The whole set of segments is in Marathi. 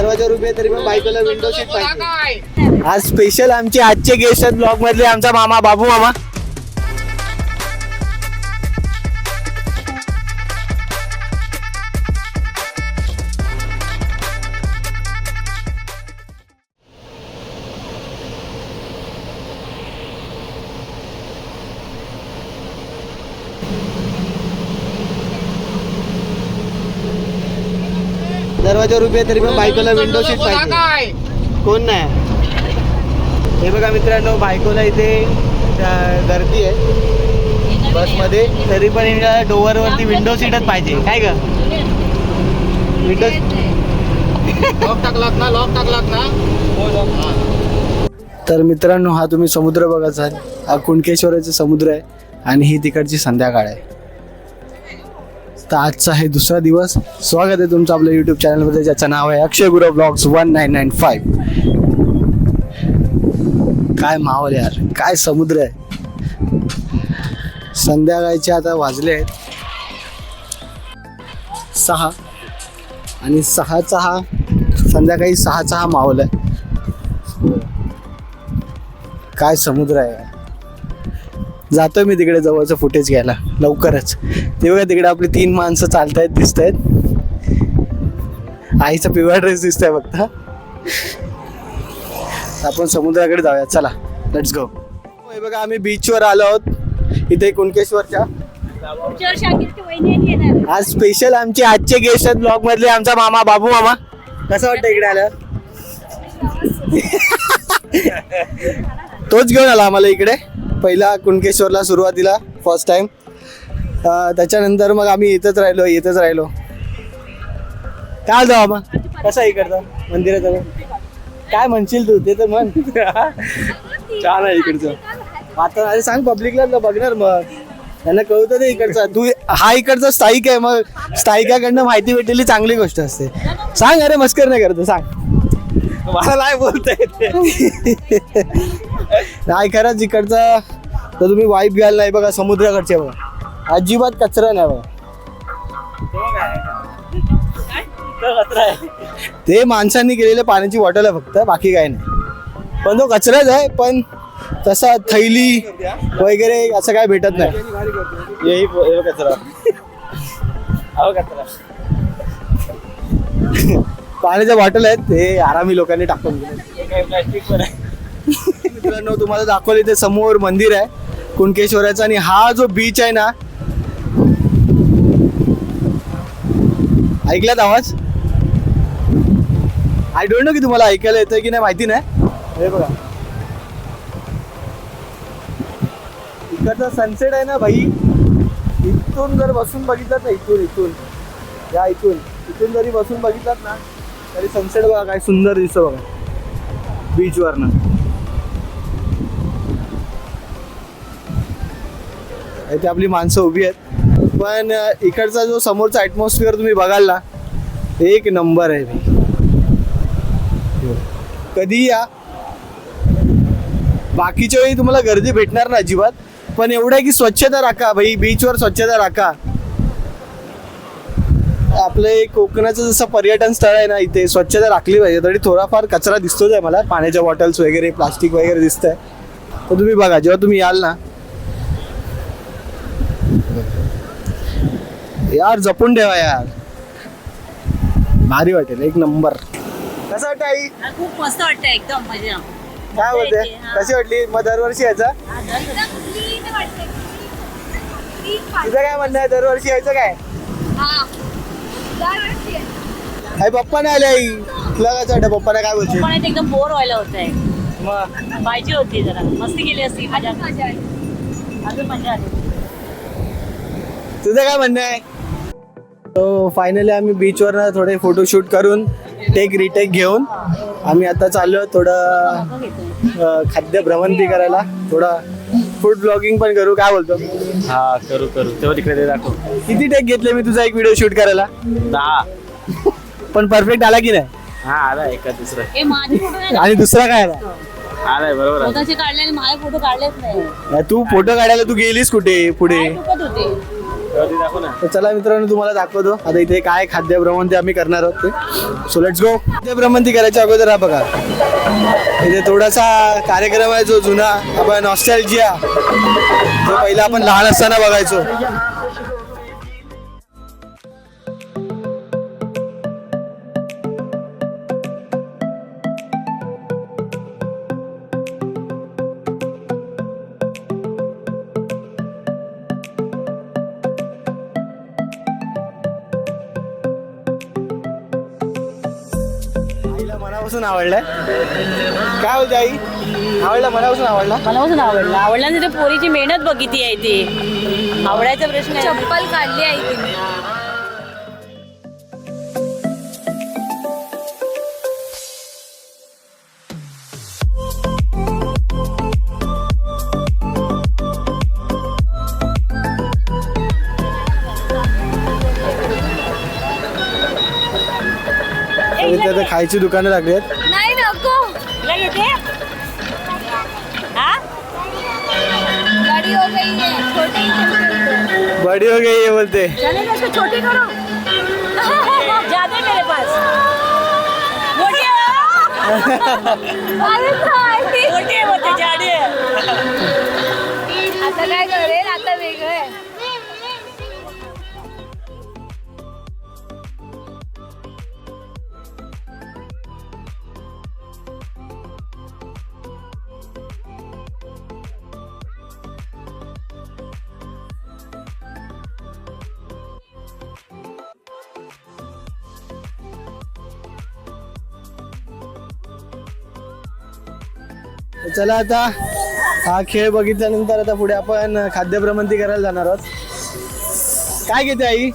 दरवाजावर उभे तरी पण बायकोला विंडो सीट पाहिजे. आज स्पेशल आमचे आजचे गेस्ट आहेत ब्लॉग मधले आमचा मामा बाबू मामा. दरवाजावर उभे तरी पण बायकोला विंडो सीट पाहिजे. कोण नाही? हे बघा मित्रांनो बायकोला इथे गर्दी आहे. बसमध्ये. तरी पण हिला डोअरवरती विंडो सीटच पाहिजे. काय ग? विंडो लॉक टाकलात ना लॉक टाकलात ना. तर मित्रांनो हा तुम्ही समुद्र बघत आहात हा कुणकेश्वराचा समुद्र आहे आणि ही तिकडची संध्याकाळ आहे. तर आजचा आहे दुसरा दिवस. स्वागत आहे तुमचं आपल्या यूट्यूब चॅनलमध्ये ज्याचं नाव आहे Akshay Guru blogs one nine nine five काय माहोल यार काय समुद्र आहे. संध्याकाळचे आता वाजले आहेत. सहा. आणि सहाचा हा संध्याकाळी सहाचा हा माहोल आहे. काय समुद्र आहे यार. जातोय मी तिकडे जवळचं फुटेज घ्यायला लवकरच. ते बघा तिकडे आपली तीन माणसं चालतायत दिसत आहेत आईचा पिवळा ड्रेस दिसत आहे फक्त आपण समुद्राकडे जाऊया चला लेट्स गो हे बघा आम्ही बीचवर आलो आहोत इथे कुणकेश्वरच्या. आज स्पेशल आमचे आजचे गेस्ट आहेत ब्लॉग मधले आमचा मामा बाबू मामा. कसं वाटतं इकडे आलं तोच घेऊन आला आम्हाला इकडे. पहिला कुणकेश्वरला सुरुवातीला फर्स्ट टाइम त्याच्यानंतर मग आम्ही इथंच राहिलो इथंच राहिलो. काय जाऊ मग कसं इकडचं? मंदिराचं काय म्हणशील तू? ते तर म्हण. छान आहे इकडचं. आता अरे सांग पब्लिकला बघणार मग. त्यांना कळतं ते इकडचं. तू हा इकडचा स्थायिक आहे मग. स्थायिकाकडनं माहिती भेटलेली चांगली गोष्ट असते. सांग अरे मस्कर नाही करतो सांग. मला नाही बोलता येते. नाही खरंच इकडचा तर तुम्ही वाईफ घ्याल नाही बघा समुद्राकडचे बघा. अजिबात कचरा नाही बघा. ते माणसांनी केलेल्या पाण्याची बॉटल आहे फक्त बाकी काय नाही. पण तो कचराच आहे पण तसा थैली वगैरे असं काय भेटत नाही. यही ये कचरा. अहो कचरा. पाण्याच्या बॉटल आहेत ते आरामी लोकांनी टाकून दिले मित्रांनो तुम्हाला दाखवले ते समोर मंदिर आहे कुणकेश्वराचं. आणि हा जो बीच आहे ना ऐकलात आवाज? आय डोंट नो की तुम्हाला ऐकायला येतं की नाही माहिती नाही. हे बघा. इकडचा सनसेट आहे ना भाई. इथून जर बसून बघितलात ना इथून इथून. या इथून. इथून जरी बसून बघितलात ना तरी सनसेट बघा काय सुंदर दिसतं बघा. बीचवरनं इथे आपली माणसं उभी आहेत. पण इकडचा जो समोरचा ॲटमॉस्फिअर तुम्ही बघाल ना एक नंबर आहे कधी या. बाकीच्या वेळी तुम्हाला गर्दी भेटणार ना अजिबात. पण एवढं आहे की स्वच्छता राखा भाई बीचवर स्वच्छता राखा. आपलं एक कोकणाचं जसं पर्यटन स्थळ आहे ना इथे स्वच्छता राखली पाहिजे. तरी थोडाफार कचरा दिसतोच आहे मला. पाण्याच्या बॉटल्स वगैरे प्लास्टिक वगैरे दिसतंय. तर तुम्ही बघा जेव्हा तुम्ही याल ना यार जपून ठेवा यार. भारी वाटेल एक नंबर. कसं वाटतं आई? खूप मस्त वाटतं एकदम मजा. काय बोलते कशी वाटली? मग दरवर्षी यायचं? तुझं काय म्हणणं आहे? दरवर्षी यायचं काय? आई पप्पा नाही आले आई. तुला कसं वाटतं? पप्पाने काय बोलते पण एकदम बोर व्हायला होत आहे मग? पाहिजे होती जरा. मस्ती केली असती मजा. अजून मजा आली. तुझं काय म्हणणं आहे? तो फायनली आम्ही बीचवर थोडे फोटोशूट करून टेक रिटेक घेऊन आम्ही आता चाललो थोडं खाद्य भ्रमंती करायला. थोडा फूड ब्लॉगिंग पण करू काय बोलतो? हा करू करू. तेव्हा तिकडे ते दाखव. किती टेक घेतले मी तुझा एक व्हिडिओ शूट करायला? दहा. पण परफेक्ट आला की नाही? हा आला एका दुसरं. ए माझे फोटो नाही आणि दुसरा काय आला? आलाय बरोबर आहे. स्वतःचे काढले आणि माझे फोटो काढलेच नाही. तू फोटो काढायला तू गेलीस कुठे पुढे? होते. तर चला मित्रांनो तुम्हाला दाखवतो. आता इथे काय खाद्य भ्रमंती आम्ही करणार आहोत ते. सो लेट्स गो खाद्य भ्रमंती करायच्या अगोदर हा बघा. इथे थोडासा कार्यक्रम आहे जो जुना आपण नॉस्टॅल्जिया जो पहिला आपण लहान असताना बघायचो. मनापासून आवडलाय काय बोलते आई? आवडला मनापासून आवडला? मला पण आवडलं. आवडलं आणि तिथे पोरीची मेहनत बघितली आहे ती. आवडायचा प्रश्न आहे. चप्पल काढली आहे तिने. तर इथे आता खायची दुकानं लागली आहेत. नाही नको. तुला हा? गाडी हो गई है. छोटे ही चलते बडी हो गई है बोलते. चलेगा इसको छोटी करो. ज्यादा मेरे पास. अरे जाडी आता काय तर चला आता हा खेळ बघितल्यानंतर आता पुढे आपण खाद्य भ्रमंती करायला जाणार आहोत. काय घेते आई?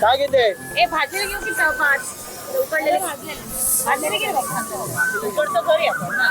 काय घेते? ए भाजीला घेऊ की चव- भात? उकडलेले भाजलेले घे बघ. उकडतो घरी आपण ना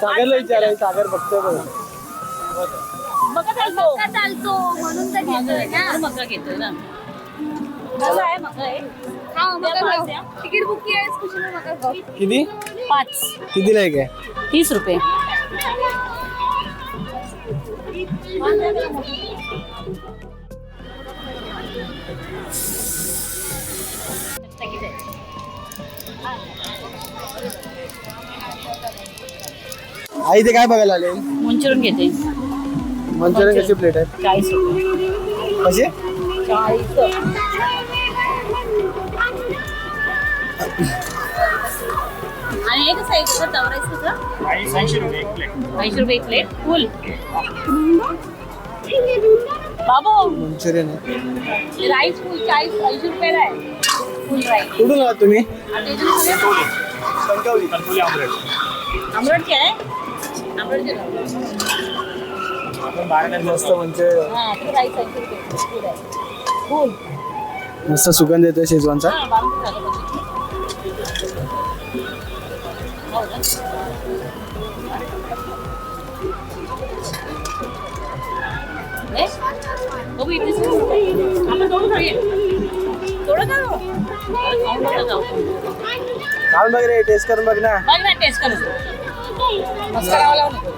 सागरला विचाराय सागर बघतोय बघ. मका चालतो. का चालतो म्हणून तर घेतोय ना. घेतोय आहे. हा मग द्या पाच. तिकीट बुक किती? पाच. कितीला आहे तीस रुपये. आई ते काय बघायला आले? मंचुरियन घेते. मंचुरियन कशी प्लेट आहे? चाळीस रुपये. कशी? चाळीस. आणि हे कसं आहे कसं तवरायचं कसं ऐंशी रुपये एक प्लेट फुल बाबू. मंचुरियन आहे राईस फुल चाळीस ऐंशी रुपयाला आहे. फुल राईस कुठून आलात तुम्ही? आणि त्याच्यामध्ये कणकवली आमरटचे आहे. आमरटचे मस्त मंचुरियन हां ते राईस ऐंशी रुपये. फुल आहे फुल मस्त सुगंध येतोय शेजवानचा हां झालं पाहिजे. हो ना? ए? बघू इथेच आपण दोघं खाऊया. थोडं का हो? खाऊन बघा जाऊ. खाऊन बघ रे टेस्ट करून बघ ना बघ ना टेस्ट करून मस्त करावं लावू नको.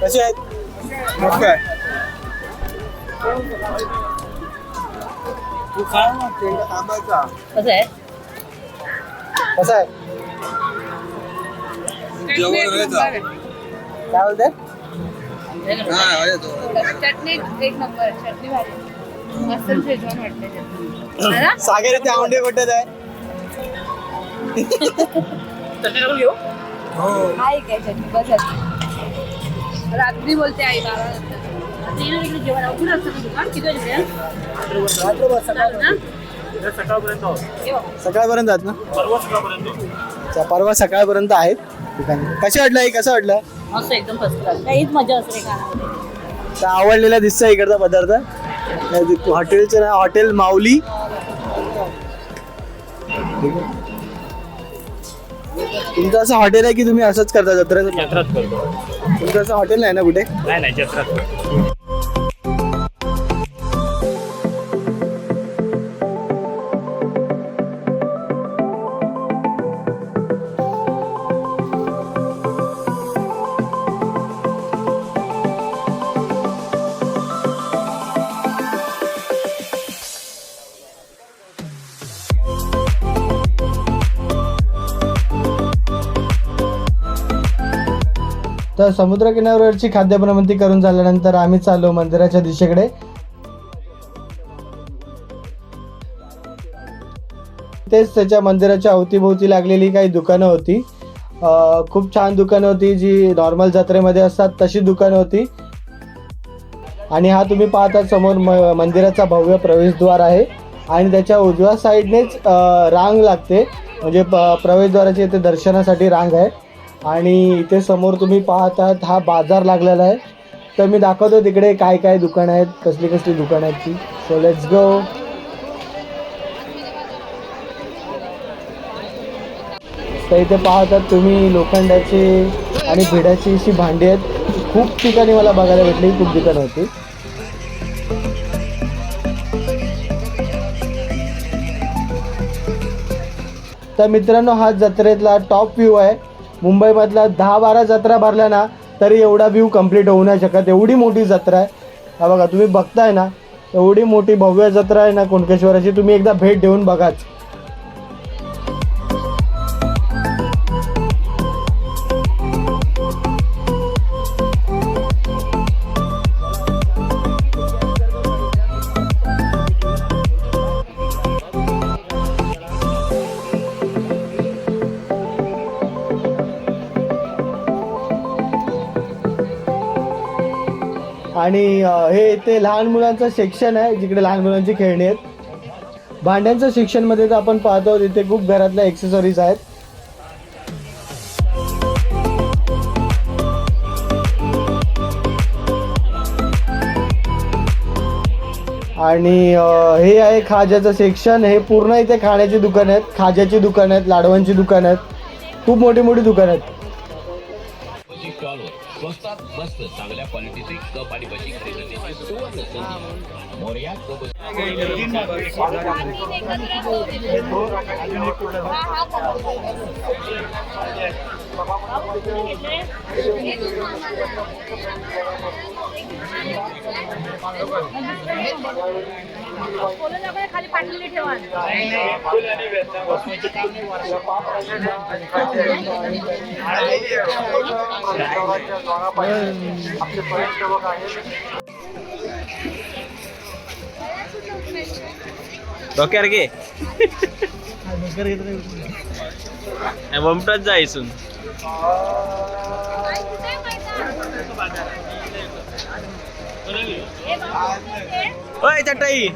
कसे आहेत काय कसं आहे? कसं आहे? काय बोलते? चटणी एक नंबर चटणी भारी. मस्त शेजवान वाटते चटणी सागर ते आवडे कुठे आहे चटणी टाकून घेऊ? हाय काय चटणी बस आहे. रात्री बोलते आई बारा नंतर येणार इकडे जेवण उघडं असतं ना दुकान किती वाजेपर्यंत चालेल ना? ये बाबा. सकाळपर्यंत आहेत ना? अच्छा, परवा सकाळपर्यंत आहेत. ठिकाणी कशी वाटलं आई? कसं वाटलं? मस्त एकदम फर्स्ट क्लास काहीच मजा असते आवडलेला दिसतोय इकडचा पदार्थ. हॉटेलचं नाव हॉटेल माऊली. तुमचं असं हॉटेल आहे की तुम्ही असंच करता जत्रेचं? जत्रात करतो. तुमचं असं हॉटेल नाही ना कुठे? नाही नाही जत्रात तर समुद्रकिनाऱ्यावरची खाद्यप्रवृत्ती करून झाल्यानंतर आम्ही चाललो मंदिराच्या दिशेकडे. तेच त्याच्या मंदिराच्या अवतीभोवती लागलेली काही दुकानं होती. खूप छान दुकानं होती जी नॉर्मल जत्रेमध्ये असतात तशी दुकानं होती. आणि हा तुम्ही पाहता समोर म मंदिराचा भव्य प्रवेशद्वार आहे. आणि त्याच्या उजव्या साईडनेच रांग लागते. म्हणजे प प्रवेशद्वाराची इथे दर्शनासाठी रांग आहे. आणि इथे समोर तुम्ही पाहतात हा बाजार लागलेला आहे. तर मी दाखवतो तिकडे काय काय दुकानं आहेत कसली कसली दुकानं आहेत ती. सो लेट्स गो तर इथे पाहतात तुम्ही लोखंडाची आणि भिडाची अशी भांडी आहेत. खूप ठिकाणी मला बघायला भेटली खूप दुकानं होती. तर मित्रांनो हा जत्रेतला टॉप व्ह्यू आहे. मुंबईमधल्या दहा बारा जत्रा भरल्या ना तरी एवढा व्ह्यू कंप्लीट होऊ नाही शकत. एवढी मोठी जत्रा आहे. हा बघा तुम्ही बघताय ना एवढी मोठी भव्य जत्रा आहे ना कुणकेश्वराची तुम्ही एकदा भेट देऊन बघाच. आणि हे ते लहान मुलांचं सेक्शन आहे जिकडे लहान मुलांची खेळणी आहेत. भांड्यांचं सेक्शनमध्ये तर आपण पाहतो तिथे खूप घरातल्या एक्सेसरीज आहेत. आणि हे आहे खाज्याचं सेक्शन हे पूर्ण इथे खाण्याची दुकान आहेत. खाज्याची दुकान आहेत लाडवांची दुकान आहेत. खूप मोठी मोठी दुकान आहेत. स्वस्तात मस्त चांगल्या क्वालिटीचे कप आणि भजी खरेदीची सुवर्ण संधी. मोरया कप खाली पाठवली ठेवा डोक्यावर घे ममटाच जायसून ओय चटाई.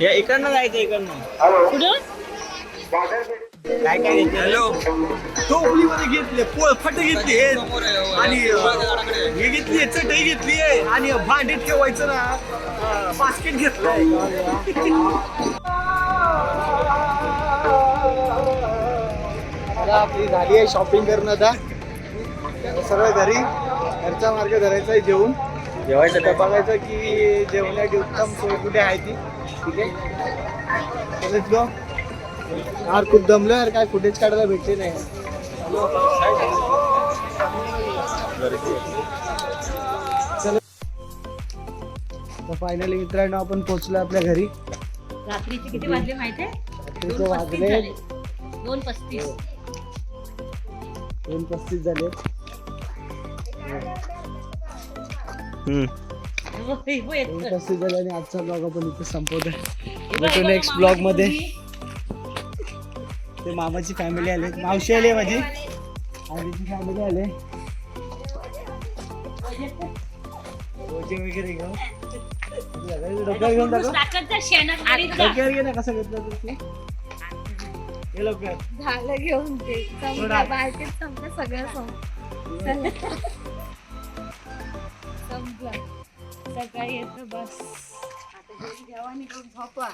या इकडनं जायचं इकडनं. कुठं? काय काय हॅलो टोपलीमध्ये घेतले पोळफट घेतली आणि हे घेतली चटई घेतली आणि भांडी ठेवायचं ना बास्केट घेतलंय. आता आपली झाली आहे शॉपिंग करणं आता. सरळ घरी. घरचा मार्ग धरायचा आहे जेवून. जेवायचं तर बघायचं की जेवणाची उत्तम सोय कुठे आहे ती. लेट्स गो यार खूप दमलो यार काय फुटेज काढायला भेटले नाही. चलो. तर फायनली मित्रांनो आपण पोहोचलो आपल्या घरी. रात्रीचे किती वाजले माहितीये? रात्रीचे दोन पस्तीस वाजले. दोन पस्तीस. दोन पस्तीस झाले. दोन. पस्तीस झाले आणि आजचा ब्लॉग आपण इथे संपवतोय. बघ, भेटू नेक्स्ट मामाची ब्लॉगमध्ये. ते मामाची फॅमिली आले. मावशी आली माझी. आजीची फॅमिली आले. वगैरे घेऊन. डोक्यावर घेऊन टाकू. डोक्यावर घे ना कसं घेतलं तू. लवकर झालं घेऊन ते. संपलं बारकेच संपलं सगळं संपलं संपलं. सकाळी येतो बस. आता जेवण झोपा.